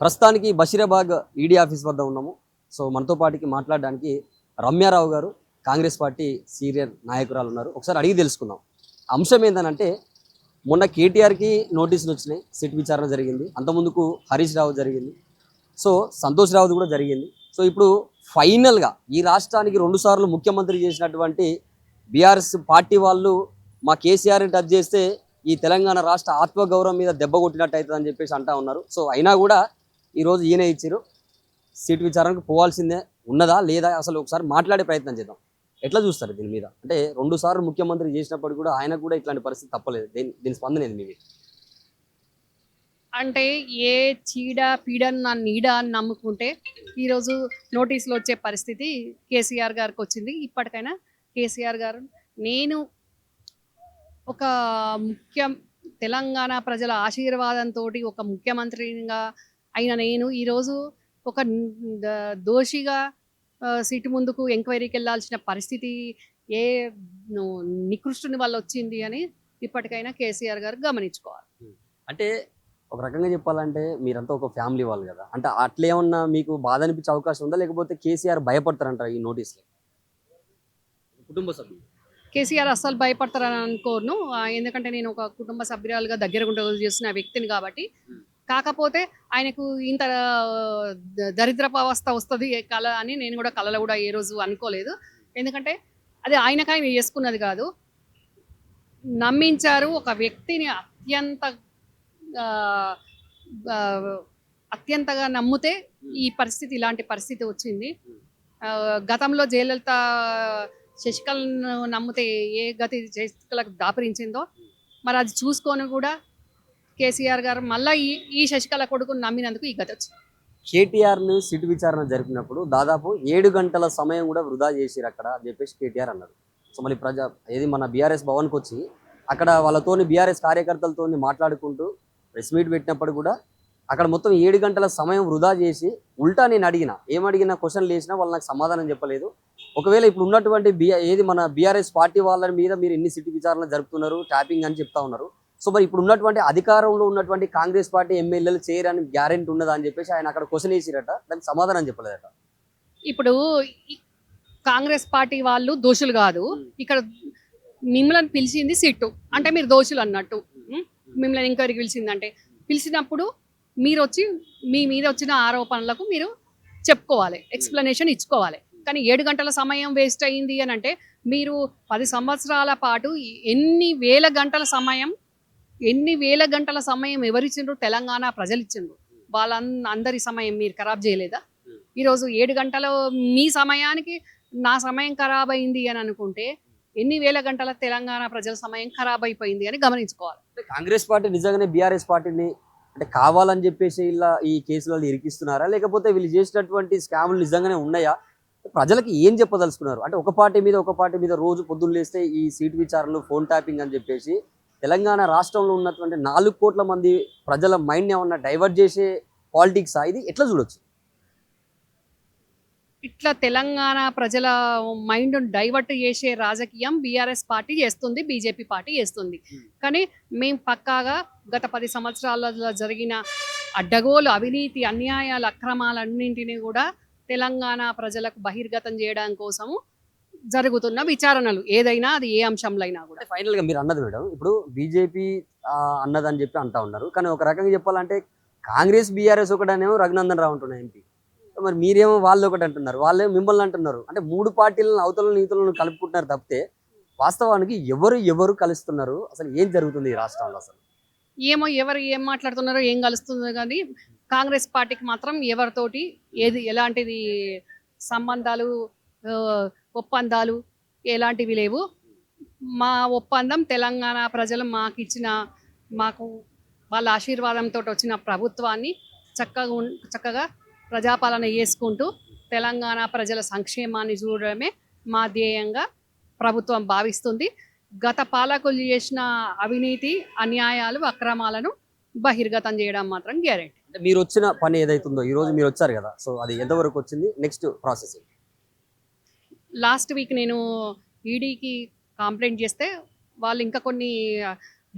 ప్రస్తుతానికి బషీరాబాగ్ ED office వద్ద ఉన్నాము. సో మనతో పాటికి మాట్లాడడానికి రమ్యారావు గారు కాంగ్రెస్ పార్టీ సీనియర్ నాయకురాలు ఉన్నారు. ఒకసారి అడిగి తెలుసుకుందాం. అంశం ఏంటంటే మొన్న కేటీఆర్కి నోటీసులు వచ్చినాయి సిట్ విచారణ జరిగింది. అంతకుముందుకు హరీష్ రావు జరిగింది. సో సంతోష్ రావుది కూడా జరిగింది. సో ఇప్పుడు ఫైనల్గా ఈ రాష్ట్రానికి రెండుసార్లు ముఖ్యమంత్రి చేసినటువంటి బీఆర్ఎస్ పార్టీ వాళ్ళు మా కేసీఆర్ని టచ్ చేస్తే ఈ తెలంగాణ రాష్ట్ర ఆత్మగౌరవం మీద దెబ్బ కొట్టినట్టు అవుతుంది అని చెప్పేసి అంటా ఉన్నారు. సో అయినా కూడా ఈరోజు ఈయన ఇచ్చారు. సీట్ విచారణకు పోవాల్సిందే ఉన్నదా లేదా అసలు ఒకసారి మాట్లాడే ప్రయత్నం చేద్దాం. ఎట్లా చూస్తారు దీని మీద? అంటే రెండు సార్లు ముఖ్యమంత్రి చేసినప్పుడు కూడా ఆయన కూడా ఇట్లాంటి పరిస్థితి తప్పలేదు. దీని దీని స్పందన ఏంది మీది? అంటే ఏ చీడ పీడ నా నీడ అని నమ్ముకుంటే ఈరోజు నోటీసులు వచ్చే పరిస్థితి కేసీఆర్ గారికి వచ్చింది. ఇప్పటికైనా కేసీఆర్ గారు నేను ఒక ముఖ్యం తెలంగాణ ప్రజల ఆశీర్వాదంతో ఒక ముఖ్యమంత్రిగా అయిన నేను ఈరోజు ఒక దోషిగా సీటు ముందుకు ఎంక్వైరీకి వెళ్ళాల్సిన పరిస్థితి ఏ నికృష్టుని వల్ల వచ్చింది అని ఇప్పటికైనా కేసీఆర్ గారు గమనించుకోవాలి. అంటే ఒక రకంగా చెప్పాలంటే మీరంతా ఒక ఫ్యామిలీ వాళ్ళు కదా. అంటే అట్లా ఏమన్నా మీకు బాధ అనిపించే అవకాశం ఉందా? లేకపోతే కేసీఆర్ భయపడతారంటారు ఈ నోటీస్లో కుటుంబ సభ్యులు. కేసీఆర్ అస్సలు భయపడతారని అనుకోను. ఎందుకంటే నేను ఒక కుటుంబ సభ్యురాలుగా దగ్గర ఉండే చేసిన వ్యక్తిని కాబట్టి. కాకపోతే ఆయనకు ఇంత దరిద్రపు అవస్థ వస్తుంది కళ అని నేను కూడా కళలో కూడా ఏ రోజు అనుకోలేదు. ఎందుకంటే అది ఆయనకు ఆయన చేసుకున్నది కాదు. నమ్మించారు ఒక వ్యక్తిని అత్యంత అత్యంతగా నమ్మితే ఈ పరిస్థితి ఇలాంటి పరిస్థితి వచ్చింది. గతంలో జయలలిత శశికళను నమ్మితే ఏ గతి శశికళకు దాపరించిందో మరి అది చూసుకొని కూడా కేసీఆర్ గారు మళ్ళీ ఈ ఈ శశికళ కొడుకుని నమ్మినందుకు ఈ గతి వచ్చింది. కేటీఆర్ను సిట్ విచారణ జరిపినప్పుడు దాదాపు ఏడు గంటల సమయం కూడా వృధా చేసిరు అక్కడ అని చెప్పేసి కేటీఆర్ అన్నారు. సో మళ్ళీ ప్రజా ఏది మన బీఆర్ఎస్ భవన్కి వచ్చి అక్కడ వాళ్ళతోని బీఆర్ఎస్ కార్యకర్తలతో మాట్లాడుకుంటూ ప్రెస్ మీట్ పెట్టినప్పుడు కూడా అక్కడ మొత్తం ఏడు గంటల సమయం వృధా చేసి ఉల్టా నేను అడిగిన ఏం అడిగినా క్వశ్చన్లు వేసినా వాళ్ళు నాకు సమాధానం చెప్పలేదు. ఒకవేళ ఇప్పుడు ఉన్నటువంటి బి ఏది మన బీఆర్ఎస్ పార్టీ వాళ్ళ మీద మీరు ఎన్ని సిట్ విచారణ జరుపుతున్నారు ట్యాపింగ్ అని చెప్తా ఉన్నారు. సో మరి ఇప్పుడు ఉన్నటువంటి అధికారంలో ఉన్నటువంటి కాంగ్రెస్ పార్టీ ఎమ్మెల్యేలు చేయరని గ్యారెంటీ ఉన్నదా అని చెప్పేసి ఆయన అక్కడ క్వశ్చన్ వేసిరట దానికి సమాధానం చెప్పలేదట. ఇప్పుడు కాంగ్రెస్ పార్టీ వాళ్ళు దోషులు కాదు. ఇక్కడ మిమ్మల్ని పిలిచింది సిట్టు. అంటే మీరు దోషులు అన్నట్టు? మిమ్మల్ని ఎంక్వైరీకి పిలిచిందంటే. పిలిచినప్పుడు మీరు వచ్చి మీ మీద వచ్చిన ఆరోపణలకు మీరు చెప్పుకోవాలి. ఎక్స్ప్లెనేషన్ ఇచ్చుకోవాలి. కానీ ఏడు గంటల సమయం వేస్ట్ అయింది అని అంటే మీరు పది సంవత్సరాల పాటు ఎన్ని వేల గంటల సమయం ఎన్ని వేల గంటల సమయం ఎవరిచ్చిండ్రు? తెలంగాణ ప్రజలు ఇచ్చిండ్రు వాళ్ళ అందరి సమయం మీరు ఖరాబ్ చేయలేదా? ఈరోజు ఏడు గంటలు మీ సమయానికి నా సమయం ఖరాబ్ అయింది అని అనుకుంటే ఎన్ని వేల గంటల తెలంగాణ ప్రజల సమయం ఖరాబ్ అయిపోయింది అని గమనించుకోవాలి. అంటే కాంగ్రెస్ పార్టీ నిజంగానే బీఆర్ఎస్ పార్టీని అంటే కావాలని చెప్పేసి ఇలా ఈ కేసులలో ఇరికిస్తున్నారా? లేకపోతే వీళ్ళు చేసినటువంటి స్కాములు నిజంగానే ఉన్నాయా? ప్రజలకి ఏం చెప్పదలుచుకున్నారు? అంటే ఒక పార్టీ మీద ఒక పార్టీ మీద రోజు పొద్దున్న లేస్తే ఈ సీట్ విచారణలు ఫోన్ ట్యాపింగ్ అని చెప్పేసి తెలంగాణ రాష్ట్రంలో ఉన్నటువంటి నాలుగు కోట్ల మంది ప్రజల మైండ్ ఏమన్నా డైవర్ట్ చేసే పాలిటిక్స్ ఇది ఎట్లా చూడొచ్చు? ఇట్లా తెలంగాణ ప్రజల మైండ్ డైవర్ట్ చేసే రాజకీయం బీఆర్ఎస్ పార్టీ చేస్తుంది బీజేపీ పార్టీ చేస్తుంది. కానీ మేము పక్కాగా గత పది సంవత్సరాలలో జరిగిన అడ్డగోలు అవినీతి అన్యాయాల అక్రమాలన్నింటినీ కూడా తెలంగాణ ప్రజలకు బహిర్గతం చేయడం కోసము జరుగుతున్న విచారణలు ఏదైనా అది ఏ అంశంలో అయినా కూడా. అంటే ఫైనల్గా మీరు అన్నది మేడం ఇప్పుడు బీజేపీ అన్నదని చెప్పి అంటా ఉన్నారు. కానీ ఒక రకంగా చెప్పాలంటే కాంగ్రెస్ బీఆర్ఎస్ ఒకటనేమో రఘునందన్ రావు అంటున్నారు ఎంపీ. మరి మీరేమో వాళ్ళు ఒకటి అంటున్నారు వాళ్ళేమో మిమ్మల్ని అంటున్నారు. అంటే మూడు పార్టీలను అవతలను ఈతలను కలుపుకుంటున్నారు తప్పితే వాస్తవానికి ఎవరు ఎవరు కలుస్తున్నారు? అసలు ఏం జరుగుతుంది ఈ రాష్ట్రంలో అసలు? ఏమో ఎవరు ఏం మాట్లాడుతున్నారో ఏం కలుస్తుందో కానీ కాంగ్రెస్ పార్టీకి మాత్రం ఎవరితోటి ఏది ఎలాంటిది సంబంధాలు ఒప్పందాలు ఎలాంటివి లేవు. మా ఒప్పందం తెలంగాణ ప్రజలు మాకు ఇచ్చిన మాకు వాళ్ళ ఆశీర్వాదంతో వచ్చిన ప్రభుత్వాన్ని చక్కగా చక్కగా ప్రజాపాలన చేసుకుంటూ తెలంగాణ ప్రజల సంక్షేమాన్ని చూడడమే మా ధ్యేయంగా ప్రభుత్వం భావిస్తుంది. గత పాలకులు చేసిన అవినీతి అన్యాయాలు అక్రమాలను బహిర్గతం చేయడం మాత్రం గ్యారెంటీ. మీరు వచ్చిన పని ఏదైతుందో ఈరోజు మీరు వచ్చారు కదా సో అది ఎంతవరకు వచ్చింది? నెక్స్ట్ ప్రాసెస్ లాస్ట్ వీక్ నేను ఈడీకి కంప్లైంట్ చేస్తే వాళ్ళు ఇంకా కొన్ని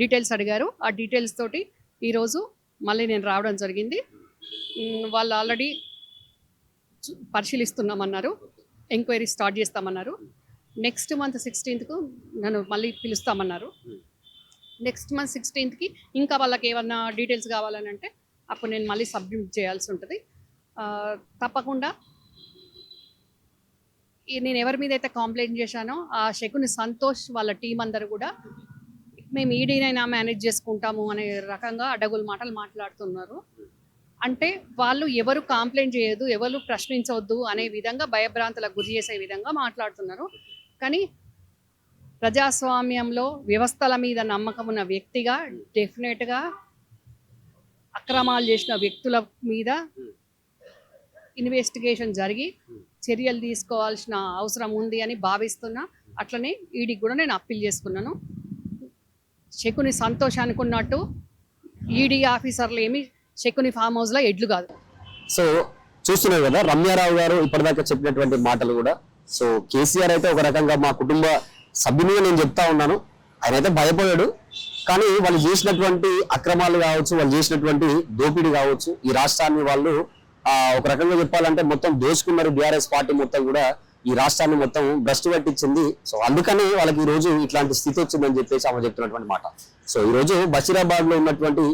డీటెయిల్స్ అడిగారు. ఆ డీటెయిల్స్ తోటి ఈరోజు మళ్ళీ నేను రావడం జరిగింది. వాళ్ళు ఆల్రెడీ పరిశీలిస్తున్నామన్నారు. ఎంక్వైరీ స్టార్ట్ చేస్తామన్నారు. నెక్స్ట్ మంత్ సిక్స్టీన్త్కు నన్ను మళ్ళీ పిలుస్తామన్నారు. నెక్స్ట్ మంత్ సిక్స్టీన్త్కి ఇంకా వాళ్ళకి ఏమన్నా డీటెయిల్స్ కావాలని అంటే అప్పుడు నేను మళ్ళీ సబ్మిట్ చేయాల్సి ఉంటుంది. తప్పకుండా నేను ఎవరి మీద అయితే కాంప్లైంట్ చేశానో ఆ శకుని సంతోష్ వాళ్ళ టీం అందరు కూడా మేము ఈడీనైనా మేనేజ్ చేసుకుంటాము అనే రకంగా అడగులు మాటలు మాట్లాడుతున్నారు. అంటే వాళ్ళు ఎవరు కాంప్లైంట్ చేయదు ఎవరు ప్రశ్నించవద్దు అనే విధంగా భయభ్రాంతులకు గురి చేసే విధంగా మాట్లాడుతున్నారు. కానీ ప్రజాస్వామ్యంలో వ్యవస్థల మీద నమ్మకం ఉన్న వ్యక్తిగా డెఫినెట్గా అక్రమాలు చేసిన వ్యక్తుల మీద ఇన్వెస్టిగేషన్ జరిగి చర్యలు తీసుకోవాల్సిన అవసరం ఉంది అని భావిస్తున్నా అట్లనే ఈడీకి కూడా నేను అప్పీల్ చేసుకున్నాను. శకుని సంతోష్ అనుకున్నట్టు ఈడీ ఆఫీసర్లు ఏమి శకుని ఫామ్ హౌస్లో ఎడ్లు కాదు. సో చూస్తున్నారు కదా రమ్యారావు గారు ఇప్పటిదాకా చెప్పినటువంటి మాటలు కూడా. సో కేసీఆర్ అయితే ఒక రకంగా మా కుటుంబ సభ్యునిగా నేను చెప్తా ఉన్నాను. ఆయన అయితే భయపడాడు. కానీ వాళ్ళు చేసినటువంటి అక్రమాలు కావచ్చు వాళ్ళు చేసినటువంటి దోపిడీ కావచ్చు ఈ రాష్ట్రాన్ని వాళ్ళు ఒక రకంగా చెప్పాలంటే మొత్తం దోచుకున్నారు బీఆర్ఎస్ పార్టీ మొత్తం కూడా ఈ రాష్ట్రాన్ని మొత్తం భ్రష్టు పట్టించింది. సో అందుకని వాళ్ళకి ఈ రోజు ఇట్లాంటి స్థితి వచ్చిందని చెప్పేసి ఆమె చెప్తున్నటువంటి మాట. సో ఈ రోజు బషీరాబాద్లో ఉన్నటువంటి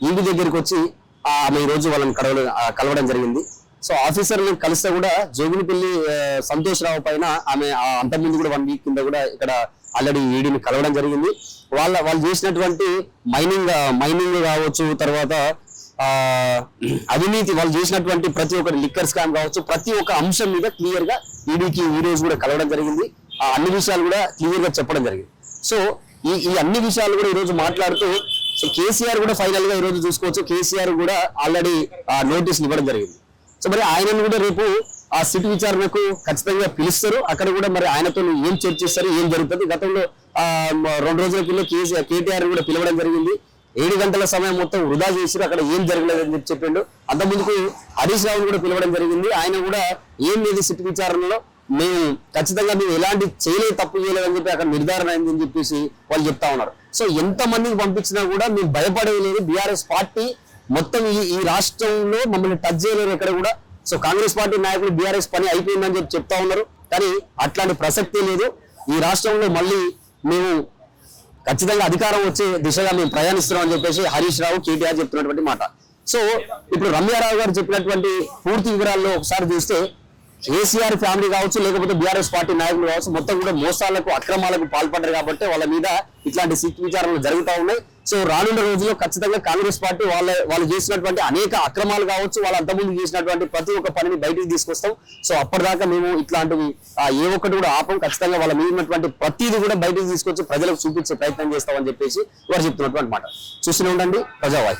ఈడి దగ్గరికి వచ్చి ఆమె ఈ రోజు వాళ్ళని కలవడం కలవడం జరిగింది. సో ఆఫీసర్ని కలిస్తే కూడా జోగినిపల్లి ఆ, సంతోష్ రావు పైన ఆమె ఆ అంతకుముందు కూడా వన్ వీక్ కింద కూడా ఇక్కడ ఆల్రెడీ ఈడీని కలవడం జరిగింది. వాళ్ళ వాళ్ళు చేసినటువంటి మైనింగ్ మైనింగ్ కావచ్చు తర్వాత అవినీతి వాళ్ళు చేసినటువంటి ప్రతి ఒక్కరి లిక్కర్ స్కామ్ కావచ్చు ప్రతి ఒక్క అంశం మీద క్లియర్గా ఈడీకి ఈ రోజు కూడా కలవడం జరిగింది. ఆ అన్ని విషయాలు కూడా క్లియర్గా చెప్పడం జరిగింది. సో ఈ ఈ అన్ని విషయాలు కూడా ఈ రోజు మాట్లాడుతూ సో కేసీఆర్ కూడా ఫైనల్గా ఈ రోజు చూసుకోవచ్చు. కేసీఆర్ కూడా ఆల్రెడీ నోటీస్ ఇవ్వడం జరిగింది. సో మరి ఆయనను కూడా రేపు ఆ సిట్ విచారణకు ఖచ్చితంగా పిలుస్తారు. అక్కడ కూడా మరి ఆయనతో ఏం చర్చిస్తారు ఏం జరుగుతుంది? గతంలో ఆ రెండు రోజుల కింద కేసీఆర్ కేటీఆర్ కూడా పిలవడం జరిగింది. ఏడు గంటల సమయం మొత్తం వృధా చేసి అక్కడ ఏం జరగలేదని చెప్పి చెప్పిండు. అంతకుముందుకు హరీష్ రావును కూడా పిలవడం జరిగింది. ఆయన కూడా ఏం లేదు సిట్ విచారణలో. మేము ఖచ్చితంగా మేము ఎలాంటి చేయలేదు తప్పు చేయలేదని చెప్పి అక్కడ నిర్ధారణ అయిందని చెప్పేసి వాళ్ళు చెప్తా ఉన్నారు. సో ఎంత మందికి పంపించినా కూడా మేము భయపడలేదు బీఆర్ఎస్ పార్టీ మొత్తం ఈ ఈ రాష్ట్రంలో మమ్మల్ని టచ్ చేయలేరు ఎక్కడ కూడా. సో కాంగ్రెస్ పార్టీ నాయకులు బీఆర్ఎస్ పని అయిపోయిందని చెప్పి చెప్తా ఉన్నారు. కానీ అట్లాంటి ప్రసక్తి లేదు. ఈ రాష్ట్రంలో మళ్ళీ మేము ఖచ్చితంగా అధికారం వచ్చే దిశగా మేము ప్రయాణిస్తున్నాం అని చెప్పేసి హరీష్ రావు కేటీఆర్ చెప్తున్నటువంటి మాట. సో ఇప్పుడు రమ్యారావు గారు చెప్పినటువంటి పూర్తి వివరాల్లో ఒకసారి చూస్తే కేసీఆర్ ఫ్యామిలీ కావచ్చు లేకపోతే బీఆర్ఎస్ పార్టీ నాయకులు కావచ్చు మొత్తం కూడా మోసాలకు అక్రమాలకు పాల్పడ్డారు కాబట్టి వాళ్ళ మీద ఇట్లాంటి సిట్ విచారణలు జరుగుతూ ఉన్నాయి. సో రానున్న రోజుల్లో ఖచ్చితంగా కాంగ్రెస్ పార్టీ వాళ్ళ వాళ్ళు చేసినటువంటి అనేక అక్రమాలు కావచ్చు వాళ్ళ అంతకుముందు చేసినటువంటి ప్రతి ఒక్క పనిని బయటికి తీసుకొస్తాం. సో అప్పటిదాకా మేము ఇట్లాంటివి ఏ ఒక్కటి కూడా ఆపం. ఖచ్చితంగా వాళ్ళ మీద ఉన్నటువంటి ప్రతిదీ కూడా బయటికి తీసుకొచ్చి ప్రజలకు చూపించే ప్రయత్నం చేస్తామని చెప్పేసి వారు చెప్తున్నటువంటి మాట. చూస్తూనే ఉండండి. ప్రజావాయి